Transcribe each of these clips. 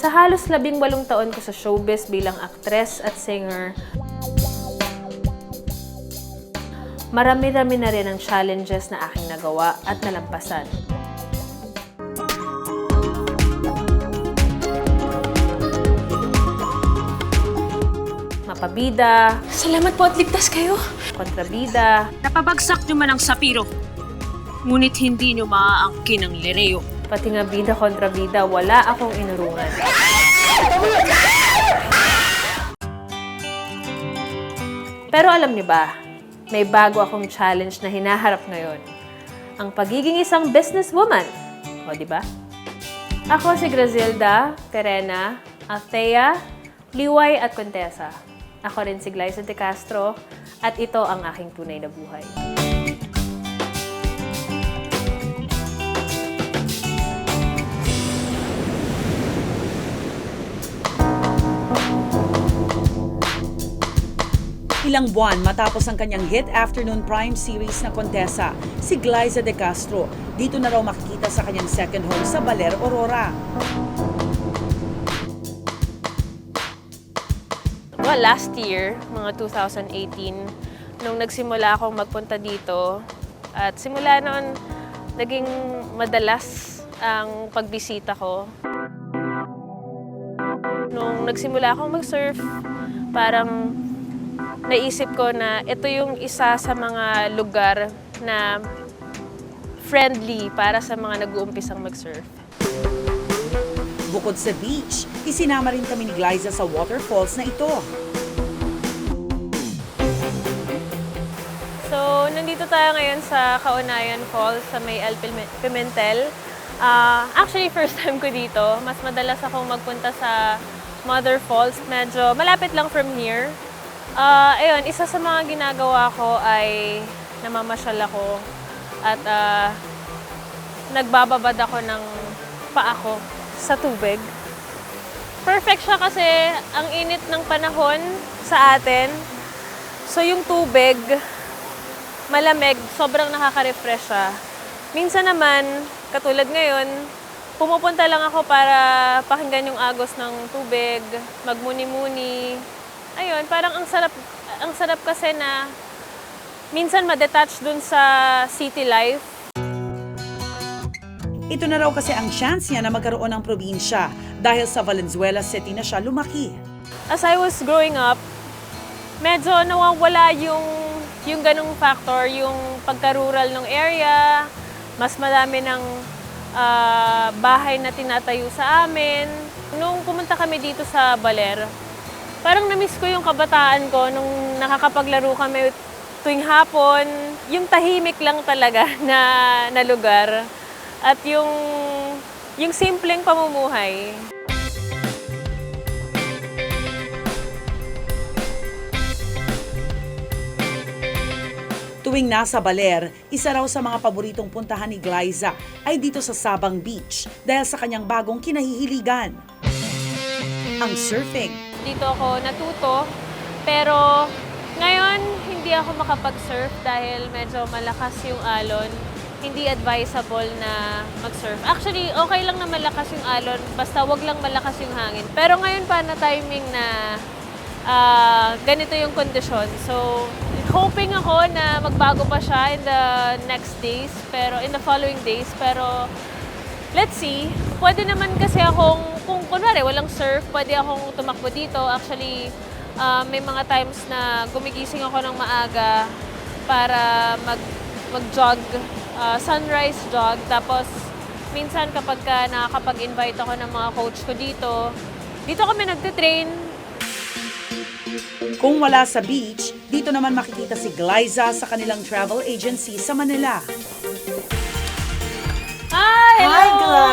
Sa halos labing walong taon ko sa showbiz bilang aktres at singer, marami-rami na rin ang challenges na aking nagawa at nalampasan. Mapabida, Salamat po at ligtas kayo. kontrabida, Napabagsak niyo man ang sapiro. Ngunit hindi niyo maaangkin ang lereo. Pati nga bida kontrabida, wala akong inurungan. Pero alam niyo ba, may bago akong challenge na hinaharap ngayon. Ang pagiging isang businesswoman. O, di ba? Ako si Grazilda, Terena, Althea, Liway at Contessa. Ako rin si Glyza de Castro at ito ang aking tunay na buhay. Ilang buwan matapos ang kanyang hit afternoon prime series na Contessa, si Glyza de Castro. Dito na raw makikita sa kanyang second home sa Baler, Aurora. Well, last year, mga 2018, nung nagsimula akong magpunta dito, at simula noon, naging madalas ang pagbisita ko. Nung nagsimula akong mag-surf, parang naisip ko na ito yung isa sa mga lugar na friendly para sa mga nag-uumpisang mag-surf. Bukod sa beach, isinama rin kami ni Glyza sa waterfalls na ito. So, nandito tayo ngayon sa Kaunayan Falls sa may El Pime- Pimentel. Ah, actually, first time ko dito. Mas madalas akong magpunta sa Mother Falls. Medyo malapit lang from here. Ah, ayun, isa sa mga ginagawa ko ay namamasyal ako at ah, nagbababad ako ng paa ko sa tubig. Perfect siya kasi ang init ng panahon sa atin. So yung tubig, malamig, sobrang nakaka-refresh siya. Minsan naman, katulad ngayon, pumupunta lang ako para pakinggan yung agos ng tubig, magmuni-muni. Ayun, parang ang sarap, ang sarap kasi na minsan ma-detach dun sa city life. Ito na raw kasi ang chance niya na magkaroon ng probinsya dahil sa Valenzuela City na siya lumaki. As I was growing up, medyo nawawala yung yung ganung factor, yung pagka-rural ng area, mas madami ng ah, bahay na tinatayo sa amin. Nung pumunta kami dito sa Baler, parang na-miss ko yung kabataan ko nung nakakapaglaro kami tuwing hapon. Yung tahimik lang talaga na, na lugar. At yung, yung simpleng pamumuhay. Tuwing nasa Baler, isa raw sa mga paboritong puntahan ni Glyza ay dito sa Sabang Beach dahil sa kanyang bagong kinahihiligan. Ang surfing. Dito ako natuto. Pero ngayon, hindi ako makapag-surf dahil medyo malakas yung alon. Hindi advisable na mag-surf. Actually, okay lang na malakas yung alon, basta wag lang malakas yung hangin. Pero ngayon pa na timing na ah, ganito yung kondisyon. So, hoping ako na magbago pa siya in the next days, pero in the following days. Pero let's see. Pwede naman kasi akong, kung kunwari walang surf, pwede akong tumakbo dito. Actually, ah, may mga times na gumigising ako ng maaga para mag, mag-jog, ah, sunrise jog. Tapos, minsan kapag ka nakakapag-invite ako ng mga coach ko dito, dito kami nagtitrain. Kung wala sa beach, dito naman makikita si Glyza sa kanilang travel agency sa Manila. Hi! Hello! Hi,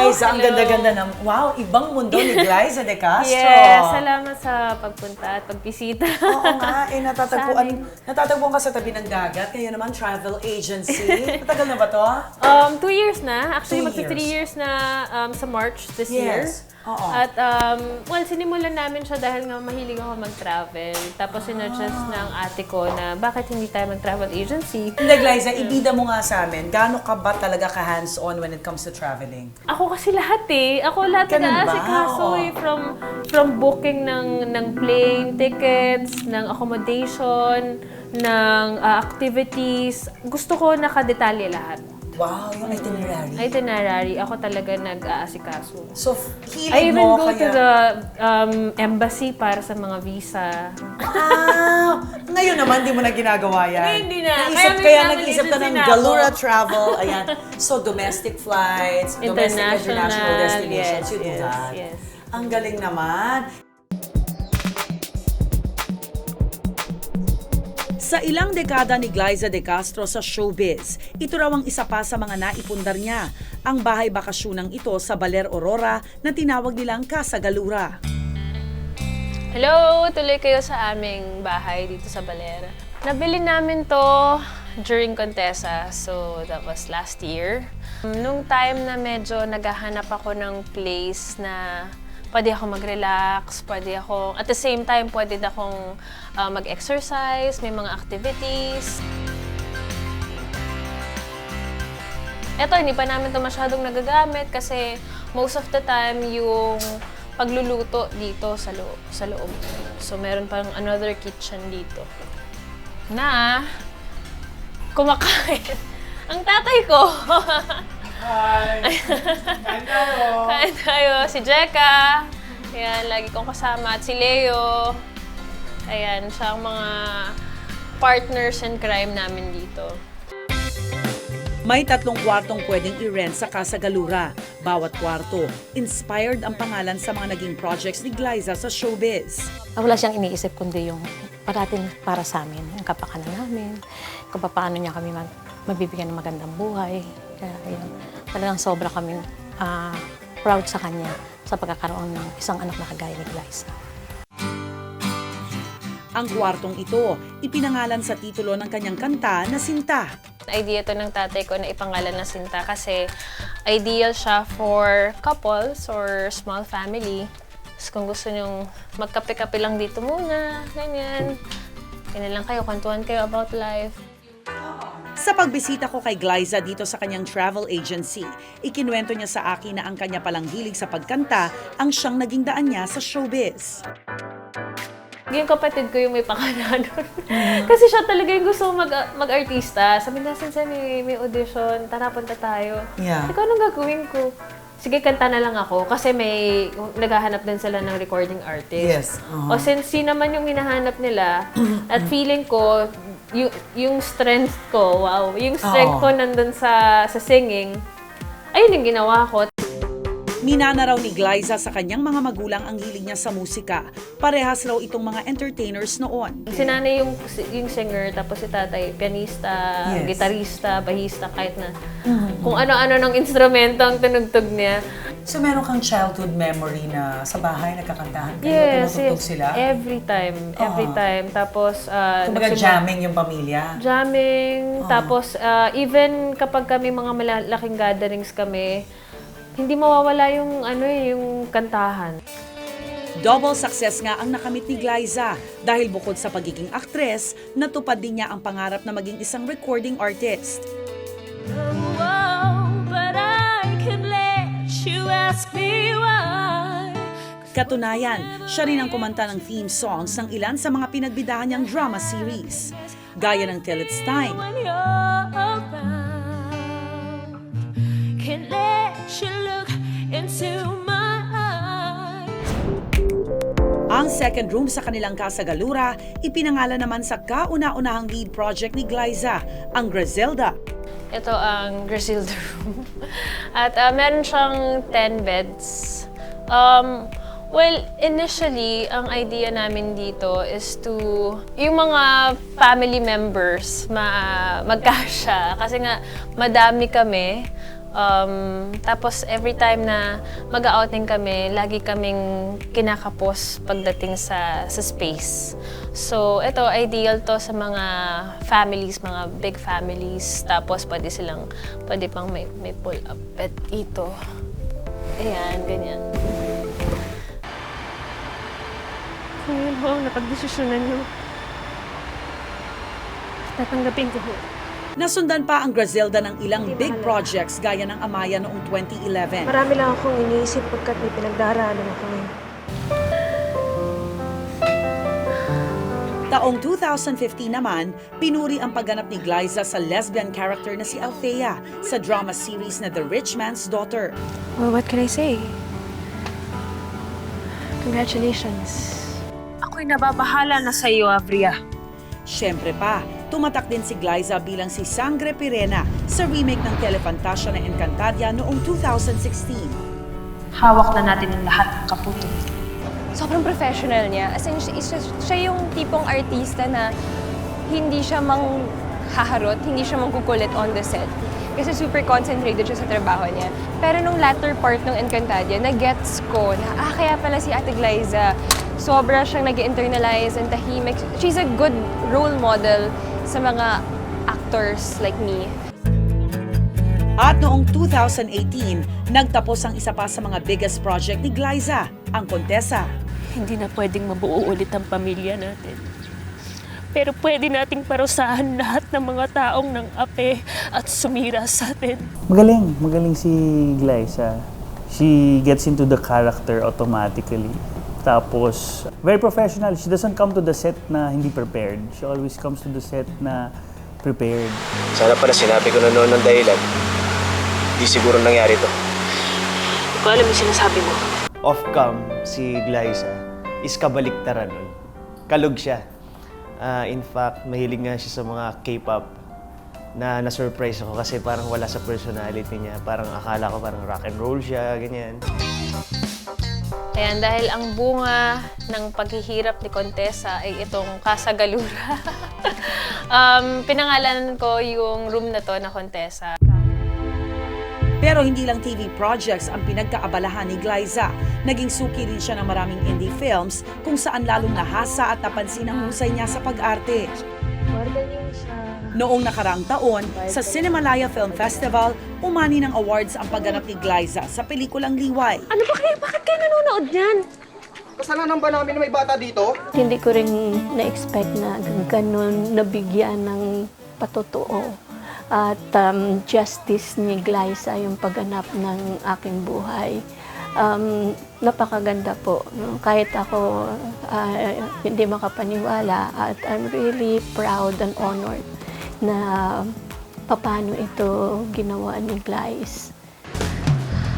Glyza! Ang Hello. ganda-ganda ng, wow, ibang mundo ni Glyza de Castro. Yes, salamat sa pagpunta at pagbisita. Oo nga, eh, natatagpuan, natatagpuan ka sa tabi ng dagat. Ngayon naman, travel agency. Matagal na ba to? Um, two years na. Actually, Two magsa three years na um, sa March this year. Yes. Oo. At, um, well, sinimulan namin siya dahil nga mahilig ako mag-travel. Tapos, sinuggest ng ate ko na bakit hindi tayo mag-travel agency. Hindi, Glyza, ibida mo nga sa amin. Gaano ka ba talaga ka hands-on when it comes to traveling? Ako kasi lahat eh. Ako lahat Ganun ba? Oo. eh. From, from booking ng, ng plane tickets, ng accommodation, ng ah, activities. Gusto ko nakadetalye lahat. Wow, yung itinerary. Itinerary, ako talaga nag-aasikaso. So, I hilig even mo go kaya... to the um, embassy para sa mga visa. Ah, ngayon naman, di mo na ginagawa yan. Ngayon, hindi na. Naisip, Kaya kaya nag-isip ka ng. Galura Travel. Ayan. So, domestic flights, domestic international destinations, yes, you do yes, that. yes. Ang galing naman. Sa ilang dekada ni Glyza De Castro sa showbiz, ito raw ang isa pa sa mga naipundar niya, ang bahay bakasyunang ito sa Baler Aurora na tinawag nilang Casa Galura. Hello! Tuloy kayo sa aming bahay dito sa Baler. Nabili namin to during Contessa, so that was last year. Nung time na medyo naghahanap ako ng place na pwede ako mag-relax, pwede ako, at the same time, pwede na akong uh, mag-exercise, may mga activities. Eto, hindi pa namin to masyadong nagagamit kasi most of the time yung pagluluto dito sa loob. Sa loob. So, meron pang another kitchen dito. Na, kumakain. Ang tatay ko. Hi! Kain tayo! Kain tayo. Si Jeka. Ayan, lagi kong kasama. At si Leo. Ayan, siya ang mga partners in crime namin dito. May tatlong kwartong pwedeng i-rent sa Casa Galura. Bawat kwarto, inspired ang pangalan sa mga naging projects ni Glyza sa showbiz. Ah, Wala siyang iniisip kundi yung parating para sa amin, yung kapakanan namin, kung paano niya kami mag, mabibigyan ng magandang buhay. Kaya yun, talagang sobra kaming ah, proud sa kanya sa pagkakaroon ng isang anak na kagaya ni Glyza. Ang kwartong ito, ipinangalan sa titulo ng kanyang kanta na Sinta. idea to ng tatay ko na ipangalan na Sinta kasi ideal siya for couples or small family. Tapos kung gusto nyong magkape-kape lang dito muna, ganyan. Ganyan lang kayo, kwentuhan kayo about life. Sa pagbisita ko kay Glyza dito sa kanyang travel agency, ikinuwento niya sa akin na ang kanya palang hilig sa pagkanta ang siyang naging daan niya sa showbiz. Yung kapatid ko yung may pakana nun. Kasi siya talaga yung gusto mag, mag-artista. Sabi niya, Sinsa, may, may audition, tara punta tayo. Yeah. Ikaw, anong gagawin ko? Sige, kanta na lang ako. Kasi may, naghahanap din sila ng recording artist. Yes, uh-huh. O since si naman yung hinahanap nila, at feeling ko, yung, yung strength ko, wow, yung strength Oo. ko nandun sa, sa singing, ayun yung ginawa ko. Minana raw ni Glyza sa kanyang mga magulang ang hilig niya sa musika. Parehas raw itong mga entertainers noon. Si nanay yung, yung singer, tapos si tatay, pianista, Yes. gitarista, bahista, kahit na kung ano-ano ng instrumento ang tunugtog niya. So, meron kang childhood memory na sa bahay nagkakantahan kayo, Yes, tumutugtog yes. sila? Every time, every Ah. time. Tapos, uh, Kumbaga jamming yung pamilya. Jamming. Tapos, uh, even kapag kami mga malalaking gatherings kami, hindi mawawala yung ano eh, yung kantahan. Double success nga ang nakamit ni Glyza dahil bukod sa pagiging aktres, natupad din niya ang pangarap na maging isang recording artist. Katunayan, siya rin ang kumanta ng theme songs ng ilan sa mga pinagbidahan niyang drama series. Gaya ng Till It's Time, Can't let you ang second room sa kanilang Casa Galura, ipinangalan naman sa kauna-unahang lead project ni Glyza, ang Griselda. Ito ang Griselda room. At uh, meron siyang 10 beds. Um, well, initially, ang idea namin dito is to, yung mga family members ma magkasya. Kasi nga, madami kami. Um, tapos every time na mag-outing kami, lagi kaming kinakapos pagdating sa, sa space. So, ito, ideal to sa mga families, mga big families. Tapos, pwede silang, pwede pang may, may pull-up bed dito. Ayan, ganyan. Yun ho, napag-desisyonan nyo, tatanggapin ko ho. Nasundan pa ang Grazilda ng ilang big projects gaya ng Amaya noong 2011. Marami lang akong iniisip pagkat may pinagdaraanan ako ngayon. Taong 2015 naman, pinuri ang pagganap ni Glyza sa lesbian character na si Althea sa drama series na The Rich Man's Daughter. Well, what can I say? Congratulations. Ako'y nababahala na sa iyo, Avria. Siyempre pa, tumatak din si Glyza bilang si Sangre Pirena sa remake ng Telefantasia na Encantadia noong 2016. Hawak na natin ang lahat ng kaputo. sobrang professional niya. As in, siya, siya- yung tipong artista na hindi siya mang haharot, hindi siya mangkukulit on the set. Kasi super concentrated siya sa trabaho niya. Pero nung latter part ng Encantadia, na-gets ko na, ah, kaya pala si Ate Glyza, sobra siyang nag internalize and tahimik. She's a good role model sa mga actors like me. At noong 2018, nagtapos ang isa pa sa mga biggest project ni Glyza, ang Kontesa. Hindi na pwedeng mabuo ulit ang pamilya natin. Pero pwede nating parusahan lahat ng mga taong nang ape at sumira sa atin. Magaling, magaling si Glyza. She gets into the character automatically. Tapos, very professional. She doesn't come to the set na hindi prepared. She always comes to the set na prepared. Sana pala sinabi ko na noon ng dahilan. Di siguro nangyari to. Hindi ko alam yung sinasabi mo. off-cam si Glyza is kabaliktaran nun. Kalog siya. Ah, in fact, mahilig nga siya sa mga K-pop na na-surprise ako kasi parang wala sa personality niya. Parang akala ko parang rock and roll siya, ganyan. Ayan, dahil ang bunga ng paghihirap ni Contessa ay itong kasagalura. um, pinangalan ko yung room na to na Contessa. Pero hindi lang TV projects ang pinagkaabalahan ni Glyza. Naging suki rin siya ng maraming indie films kung saan lalong nahasa at napansin ang husay niya sa pag-arte. Noong nakaraang taon, sa Cinemalaya Film Festival, umani ng awards ang pagganap ni Glyza sa pelikulang Liway. Ano ba kayo? Bakit kayo nanonood yan? Kasalanan ba namin na may bata dito? Hindi ko rin na-expect na ganun nabigyan ng patotoo. At um, justice ni Glyza yung pagganap ng aking buhay. Um, napakaganda po. no? Kahit ako ah, hindi makapaniwala at I'm really proud and honored na paano ito ginawa ni Glyza.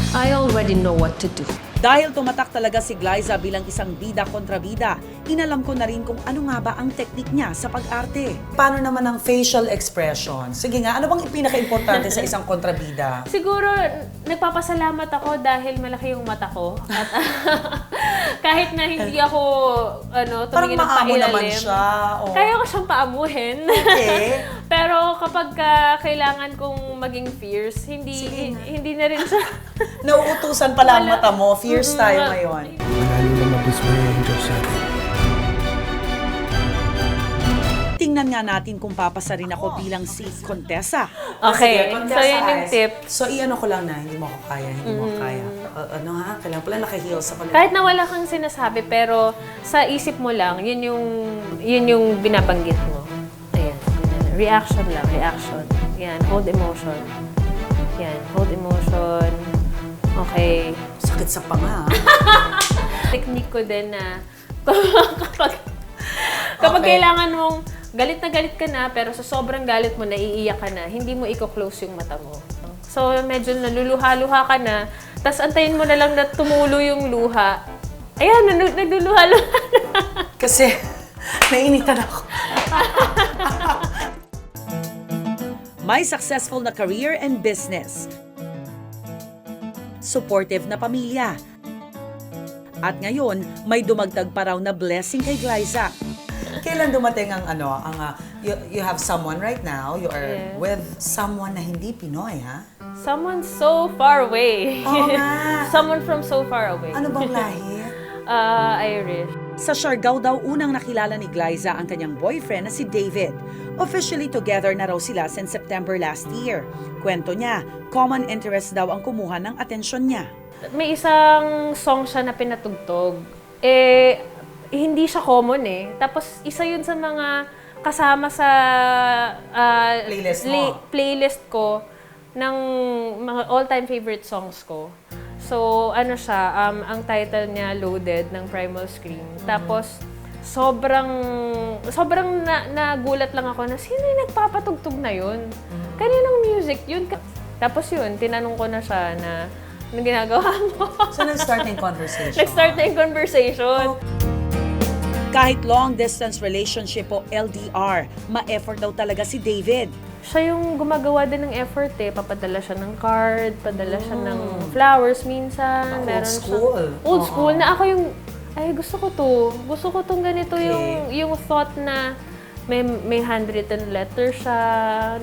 I already know what to do. Dahil tumatak talaga si Glyza bilang isang bida kontra bida, inalam ko na rin kung ano nga ba ang teknik niya sa pag-arte. Paano naman ang facial expression? Sige nga, ano bang pinaka-importante sa isang kontrabida? Siguro, nagpapasalamat ako dahil malaki yung mata ko. At kahit na hindi ako ano, Parang tumingin ng maamo pailalim. naman siya. Oh. Kaya ko siyang paamuhin. Okay. Pero kapag ka kailangan kong maging fierce, hindi hindi na rin siya. Nauutusan pala ang Wala. mata mo. Fierce Mm-mm. tayo ngayon. Tingnan nga natin kung papasa rin ako bilang si Contessa. Okay, Sige, so yun yung tip. So, iano ko lang na, hindi mo ako kaya, hindi mo ako kaya. Uh, ano ha? Kailangan pala naka-heels ako. Kahit na wala kang sinasabi, pero sa isip mo lang, yun yung, yun yung binabanggit mo. Reaction lang, reaction. Yan, hold emotion. Yan, hold emotion. Okay. Sakit sa panga. Technique ko din na kapag, kapag Okay. kailangan mong galit na galit ka na, pero sa sobrang galit mo, naiiyak ka na, hindi mo i-close yung mata mo. So, medyo naluluha-luha ka na, tapos antayin mo na lang na tumulo yung luha. Ayan, nagluluha-luha na. Kasi, nainitan ako. May successful na career and business. Supportive na pamilya. At ngayon, may dumagdag pa raw na blessing kay Glyza. Kailan dumating ang ano, ang ah, you, you have someone right now, you are Yes. with someone na hindi Pinoy, ha? Someone so far away. Oo nga. Someone from so far away. Ano bang lahi? Ah, Irish. Sa Siargao daw unang nakilala ni Glyza ang kanyang boyfriend na si David. Officially together na raw sila since September last year. Kwento niya, common interest daw ang kumuha ng atensyon niya. May isang song siya na pinatugtog. Eh, hindi siya common eh. Tapos, isa yun sa mga kasama sa ah, Playlist mo. li- playlist ko ng mga all-time favorite songs ko. So, ano siya, um, ang title niya, Loaded, ng Primal Scream. Tapos, sobrang, sobrang na, nagulat lang ako na, sino yung nagpapatugtog na yun? Kaninong music yun? Tapos yun, tinanong ko na siya na, anong ginagawa mo? So, nag-start na yung conversation. Nag-start na yung conversation. Kahit long-distance relationship o LDR, ma-effort daw talaga si David. Siya yung gumagawa din ng effort eh. Papadala siya ng card, padala siya ng flowers minsan. Old meron school. Siyang, old Oo. school na ako yung, ay gusto ko to. Gusto ko tong ganito yung, yung thought na may, may handwritten letter siya,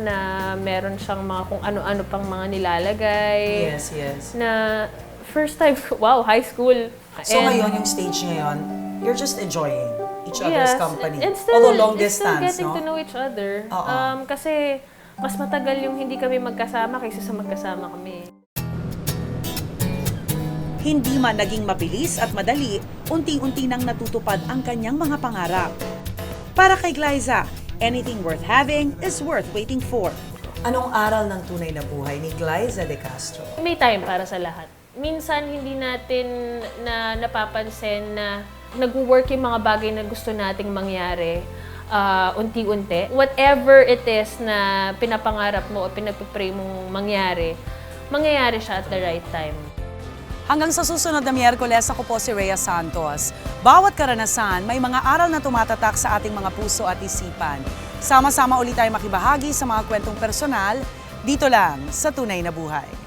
na meron siyang mga kung ano-ano pang mga nilalagay. Yes, yes. Na first time, wow, high school. So And- ngayon, yung stage ngayon, you're just enjoying each Yes, other's company. and still, Although long it's still distance, getting no? to know each other. Oo. Um, kasi mas matagal yung hindi kami magkasama kaysa sa magkasama kami. Hindi man naging mabilis at madali, unti-unti nang natutupad ang kanyang mga pangarap. Para kay Glyza, anything worth having is worth waiting for. Anong aral ng tunay na buhay ni Glyza De Castro? May time para sa lahat. Minsan hindi natin na napapansin na nag-work yung mga bagay na gusto nating mangyari ah, unti-unti. Whatever it is na pinapangarap mo o pinagpipray mong mangyari, mangyayari siya at the right time. Hanggang sa susunod na Miyerkules, ako po si Rhea Santos. Bawat karanasan, may mga aral na tumatatak sa ating mga puso at isipan. Sama-sama ulit tayo makibahagi sa mga kwentong personal, dito lang sa Tunay na Buhay.